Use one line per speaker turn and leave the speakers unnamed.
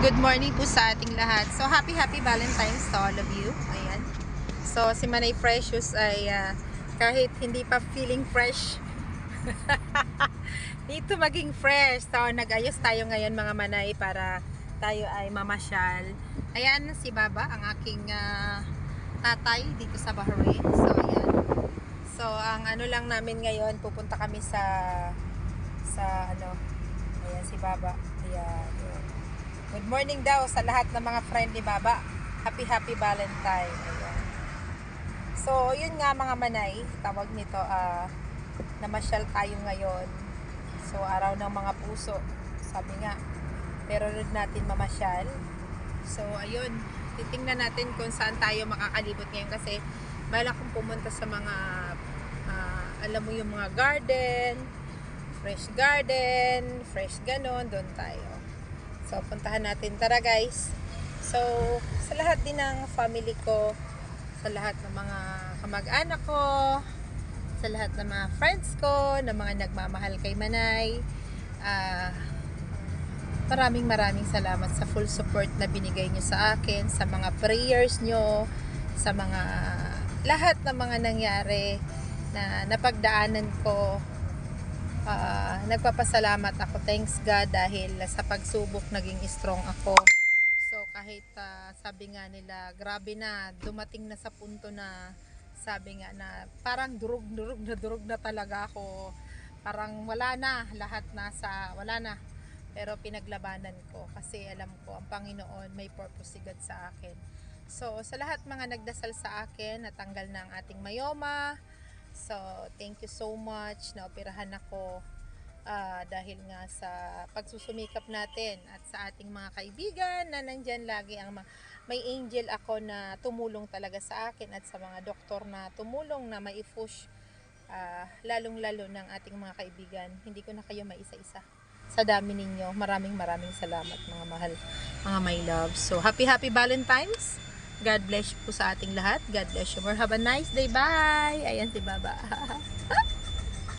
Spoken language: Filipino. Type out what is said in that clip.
good morning po sa ating lahat. So, happy, happy Valentine's to all of you. Ayan. So, si Manay Precious ay ah, kahit hindi pa feeling fresh, dito maging fresh. So, nag-ayos tayo ngayon mga Manay para tayo ay mamasyal. Ayan si Baba, ang aking ah, tatay dito sa Bahrain. So, ayan. So, ang ano lang namin ngayon, pupunta kami sa sa ano, ayan si Baba. Ayan. ayan. Good morning daw sa lahat ng mga friend ni Baba. Happy, happy Valentine. Ayan. So, yun nga mga manay, tawag nito, ah, namasyal tayo ngayon. So, araw ng mga puso. Sabi nga, pero rin natin mamasyal. So, ayun, titingnan natin kung saan tayo makakalibot ngayon kasi balak kong pumunta sa mga, ah, alam mo yung mga garden, fresh garden, fresh ganon, doon tayo. So, puntahan natin. Tara guys. So, sa lahat din ng family ko, sa lahat ng mga kamag-anak ko, sa lahat ng mga friends ko, ng mga nagmamahal kay Manay, ah, maraming maraming salamat sa full support na binigay nyo sa akin, sa mga prayers nyo, sa mga lahat ng mga nangyari na napagdaanan ko nagpapasalamat ako. Thanks God dahil sa pagsubok naging strong ako. So kahit ah, sabi nga nila, grabe na, dumating na sa punto na sabi nga na parang durug-durug na durug na talaga ako. Parang wala na, lahat nasa, wala na. Pero pinaglabanan ko kasi alam ko ang Panginoon may purpose si God sa akin. So sa lahat mga nagdasal sa akin, natanggal na ang ating mayoma, So, thank you so much. Naoperahan ako ah, dahil nga sa pagsusumikap natin at sa ating mga kaibigan na nandyan lagi ang mga, may angel ako na tumulong talaga sa akin at sa mga doktor na tumulong na maipush ah, lalong-lalo ng ating mga kaibigan. Hindi ko na kayo maisa-isa. Sa dami ninyo, maraming maraming salamat mga mahal, mga my love. So, happy happy Valentine's! God bless po sa ating lahat. God bless you more. Have a nice day. Bye! Ayan si Baba.